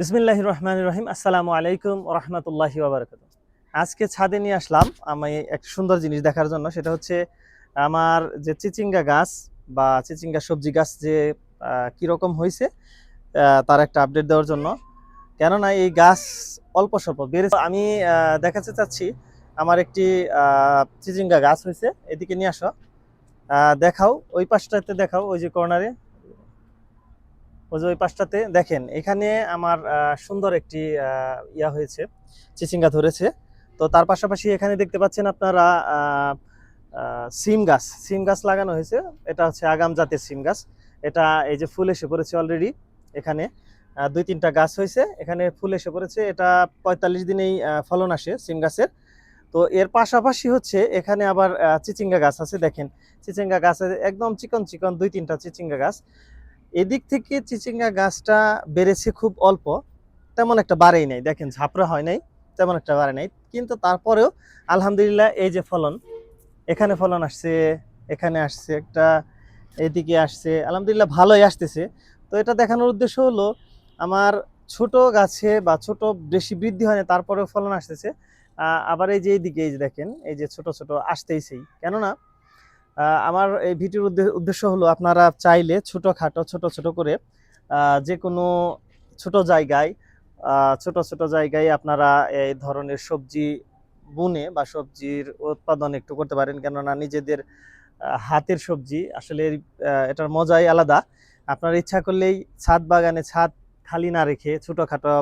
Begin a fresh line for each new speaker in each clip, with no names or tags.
বিসমিল্লাহ রহমান রহিম। আসসালামু আলাইকুম রহমতুল্লাহি ওবরাকাত আজকে ছাদে নিয়ে আসলাম আমি এক সুন্দর জিনিস দেখার জন্য। সেটা হচ্ছে আমার যে চিচিঙ্গা গাছ বা চিচিঙ্গা সবজি গাছ যে কীরকম হয়েছে তার একটা আপডেট দেওয়ার জন্য। কেননা এই গাছ অল্প স্বল্প, বেড়েছে। আমি দেখাতে চাচ্ছি আমার একটি চিচিঙ্গা গাছ হয়েছে এদিকে নিয়ে আসো। দেখাও, ওই পাশটাতে দেখাও, ওই যে কর্নারে। ওই যে ওই পাশটাতে দেখেন, এখানে আমার সুন্দর একটি ইয়া হয়েছে, চিচিঙ্গা ধরেছে। তো তার পাশাপাশি এখানে দেখতে পাচ্ছেন আপনারা সিম গাছ সিম গাছ লাগানো হয়েছে। এটা হচ্ছে আগাম জাতের সিম গাছ। এটা এই যে ফুল এসে পড়েছে অলরেডি এখানে। দুই তিনটা গাছ হয়েছে। এখানে ফুল এসে পড়েছে। এটা পঁয়তাল্লিশ দিনেই ফলন আসে সিম গাছের। তো এর পাশাপাশি হচ্ছে এখানে আবার চিচিঙ্গা গাছ আছে। দেখেন, চিচিঙ্গা গাছ একদম চিকন চিকন দুই তিনটা চিচিঙ্গা গাছ। এদিক থেকে চিচিঙ্গা গাছটা বেড়েছে খুব অল্প, তেমন একটা বাড়েই নাই। দেখেন, ঝাপড়া হয় নাই, তেমন একটা বাড়ে নাই। কিন্তু তারপরেও আলহামদুলিল্লাহ এই যে ফলন, এখানে ফলন আসছে, এখানে আসছে একটা, এদিকে আসছে, আলহামদুলিল্লাহ ভালোই আসতেছে। তো এটা দেখানোর উদ্দেশ্য হলো, আমার ছোট গাছে বা ছোট বেশি বৃদ্ধি হয় না তারপরেও ফলন আসতেছে। আবার এই যে এইদিকে এই যে দেখেন, এই যে ছোট ছোট আসতেইছেই। কেননা আমার এই ভিডিওর উদ্দেশ্য হলো আপনারা চাইলে ছোটোখাটো, ছোট ছোট করে যে কোনো ছোট জায়গায় ছোট ছোট জায়গায় আপনারা এই ধরনের সবজি বুনে বা সবজির উৎপাদন একটু করতে পারেন। কেননা নিজেদের হাতের সবজি আসলে এটার মজাই আলাদা। আপনার ইচ্ছা করলেই ছাদ বাগানে ছাদ খালি না রেখে ছোটোখাটো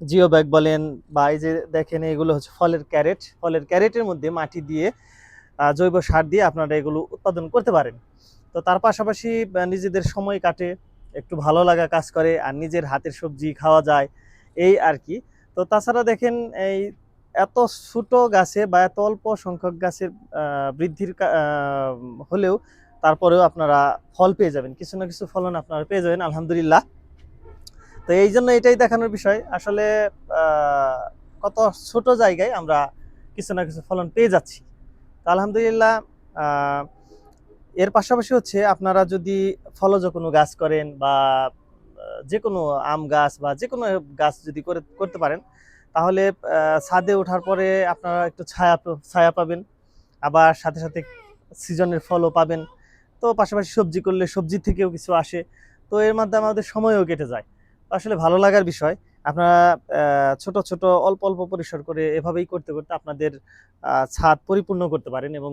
জিও ব্যাগ বলেন বা এই যে দেখেন এগুলো হচ্ছে ফলের ক্যারেট। ফলের ক্যারেটের মধ্যে মাটি দিয়ে জৈব সার দিয়ে আপনারা এগুলো উৎপাদন করতে পারেন। তো তার পাশাপাশি নিজেদের সময় কাটে, একটু ভালো লাগা কাজ করে, আর নিজের হাতের সবজি খাওয়া যায়, এই আর কি। তো তাছাড়া দেখেন, এই এত ছোট গাছে বা এত অল্প সংখ্যক গাছের বৃদ্ধির হলেও তারপরেও আপনারা ফল পেয়ে যাবেন। কিছু না কিছু ফলন আপনারা পেয়ে যাবেন, আলহামদুলিল্লাহ। তো এই জন্য এটাই দেখানোর বিষয়। আসলে কত ছোট জায়গায় আমরা কিছু না কিছু ফলন পেয়ে যাচ্ছি। আলহামদুলিল্লাহ এর পাশাপাশি হচ্ছে আপনারা যদি ফলজ কোনো গাছ করেন বা যে কোনো আম গাছ বা যে কোনো গাছ যদি করে, করতে পারেন, তাহলে ছাদে ওঠার পরে আপনারা একটু ছায়া ছায়া পাবেন। আবার সাথে সাথে সিজনের ফলও পাবেন। তো পাশাপাশি সবজি করলে সবজি থেকেও কিছু আসে। তো এর মাধ্যমে আমাদের সময়ও কেটে যায়। আসলে ভালো লাগার বিষয়। আপনারা ছোট ছোট, অল্প অল্প পরিসর করে এভাবেই করতে করতে আপনাদের ছাদ পরিপূর্ণ করতে পারেন এবং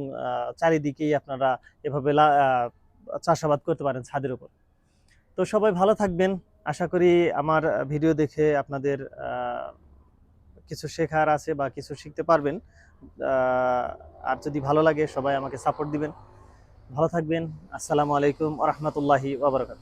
চারিদিকেই আপনারা এভাবে চাষাবাদ করতে পারেন ছাদের উপর। তো সবাই ভালো থাকবেন। আশা করি আমার ভিডিও দেখে আপনাদের কিছু শেখার আছে বা কিছু শিখতে পারবেন। আর যদি ভালো লাগে সবাই আমাকে সাপোর্ট দিবেন। ভালো থাকবেন। আসসালামু আলাইকুম রহমতুল্লাহি ওবরাকাত